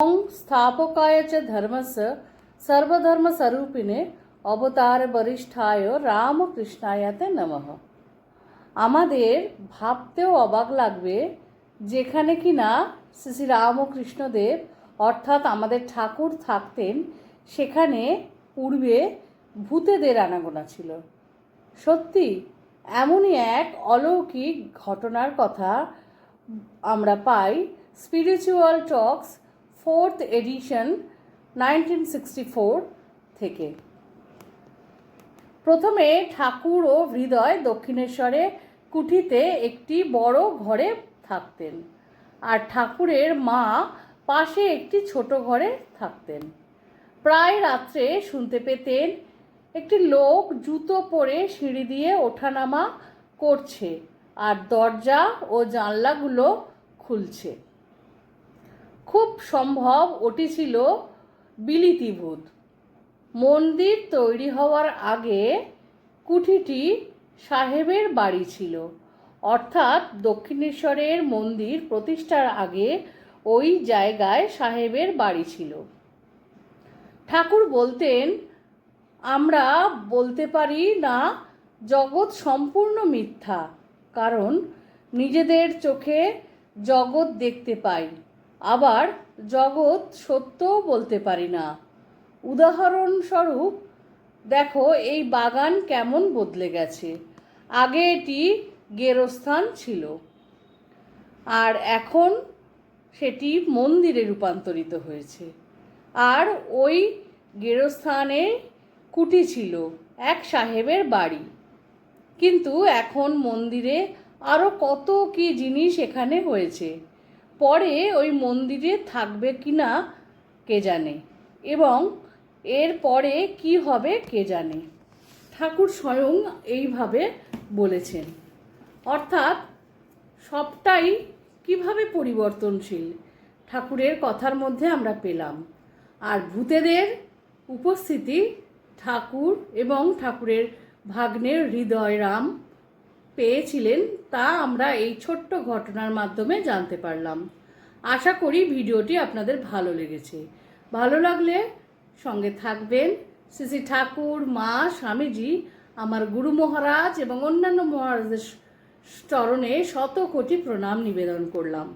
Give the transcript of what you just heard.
ओम स्थापकाय च धर्मस्य सर्वधर्मस्वरूपिणे অবতার বরিষ্ঠায় রামকৃষ্ণায়াতে নমঃ আমাদের ভাবতেও অবাক লাগবে যেখানে কি না শ্রী শ্রী রামকৃষ্ণদেব অর্থাৎ আমাদের ঠাকুর থাকতেন সেখানে পূর্বে ভূতেদের আনাগোনা ছিল সত্যি এমনই এক অলৌকিক ঘটনার কথা আমরা পাই স্পিরিচুয়াল টক্স fourth edition nineteen sixty four থেকে। প্রথমে ঠাকুর ও হৃদয় দক্ষিণেশ্বরে কুঠিতে একটি বড় ঘরে থাকতেন আর ঠাকুরের মা পাশে একটি ছোট ঘরে থাকতেন। প্রায় রাত্রে শুনতে পেতেন একটি লোক জুতো পরে সিঁড়ি দিয়ে ওঠানামা করছে আর দরজা ও জানলাগুলো খুলছে। খুব সম্ভব ওটি ছিল বিলিতি ভূত মন্দির তৈরি হওয়ার আগে কুঠিটি সাহেবের বাড়ি ছিল। অর্থাৎ দক্ষিণেশ্বরের মন্দির প্রতিষ্ঠার আগে ওই জায়গায় সাহেবের বাড়ি ছিল। ঠাকুর বলতেন, আমরা বলতে পারি না, জগৎ সম্পূর্ণ মিথ্যা, কারণ নিজেদের চোখে জগৎ দেখতে পাই। আবার জগৎ সত্যও বলতে পারি না। উদাহরণস্বরূপ, দেখো এই বাগান কেমন বদলে গেছে। আগে এটি গেরস্থান ছিল। আর এখন সেটি মন্দিরে রূপান্তরিত হয়েছে। আর ওই গেরস্থানে কুটি ছিল, এক সাহেবের বাড়ি। কিন্তু এখন মন্দিরে আরও কত কি জিনিস এখানে হয়েছে। পরে ওই মন্দিরে থাকবে কি না কে জানে? এবং এর পরে কি হবে কে জানে? ঠাকুর স্বয়ং এইভাবে বলেছেন। অর্থাৎ সবটাই কীভাবে পরিবর্তনশীল? ঠাকুরের কথার মধ্যে আমরা পেলাম। আর ভূতেদের উপস্থিতি ঠাকুর এবং ঠাকুরের ভাগ্নের হৃদয় রাম পেয়েছিলেন তা আমরা এই ছোট্ট ঘটনার মাধ্যমে জানতে পারলাম। আশা করি ভিডিওটি আপনাদের ভালো লেগেছে। ভালো লাগলে সঙ্গে থাকবেন। শ্রী ঠাকুর, মা, স্বামীজি, আমার গুরু মহারাজ এবং অন্যান্য মহারাজদের চরণে শত কোটি প্রণাম নিবেদন করলাম।